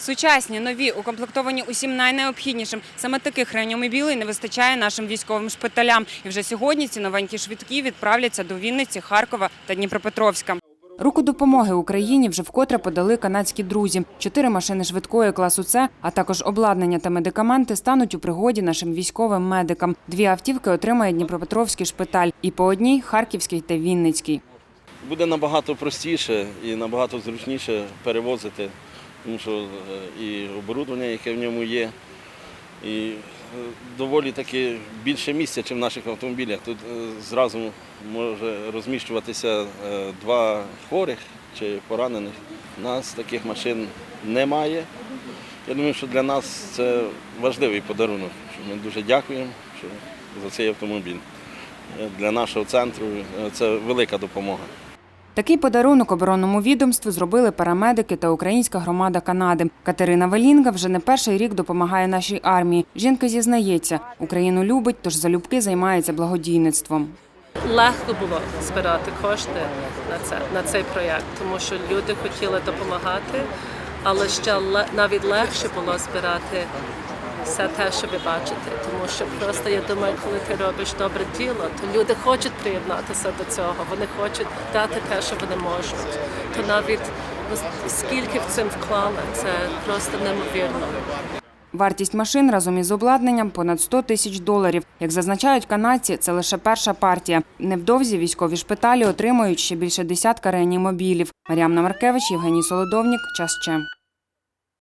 Сучасні, нові, укомплектовані усім найнеобхіднішим. Саме таких реанімобілей не вистачає нашим військовим шпиталям. І вже сьогодні ці новенькі швидкі відправляться до Вінниці, Харкова та Дніпропетровська. Руку допомоги Україні вже вкотре подали канадські друзі. Чотири машини швидкої класу С, а також обладнання та медикаменти стануть у пригоді нашим військовим медикам. Дві автівки отримає Дніпропетровський шпиталь і по одній Харківський та Вінницький. Буде набагато простіше і набагато зручніше перевозити, тому що е, і оборудовання, яке в ньому є, і е, доволі таки більше місця, ніж в наших автомобілях. Тут е, зразу може розміщуватися два хворих чи поранених. У нас таких машин немає. Я думаю, що для нас це важливий подарунок. Ми дуже дякуємо за цей автомобіль. Для нашого центру це велика допомога. Такий подарунок оборонному відомству зробили парамедики та українська громада Канади. Катерина Велінга вже не перший рік допомагає нашій армії. Жінка зізнається, Україну любить, тож залюбки займається благодійництвом. легко було збирати кошти на це на цей проєкт, тому що люди хотіли допомагати, але ще навіть легше було збирати все те, що ви бачите. Тому що просто я думаю, коли ти робиш добре діло, то люди хочуть приєднатися до цього. Вони хочуть дати те, що вони можуть. То навіть скільки в цим вклали, це просто неймовірно. Вартість машин разом із обладнанням понад 100 тисяч доларів. Як зазначають канадці, це лише перша партія. Невдовзі військові шпиталі отримують ще більше десятка реанімобілів. Мар'ямна Маркевич, Євгеній Солодовнік. Час ще.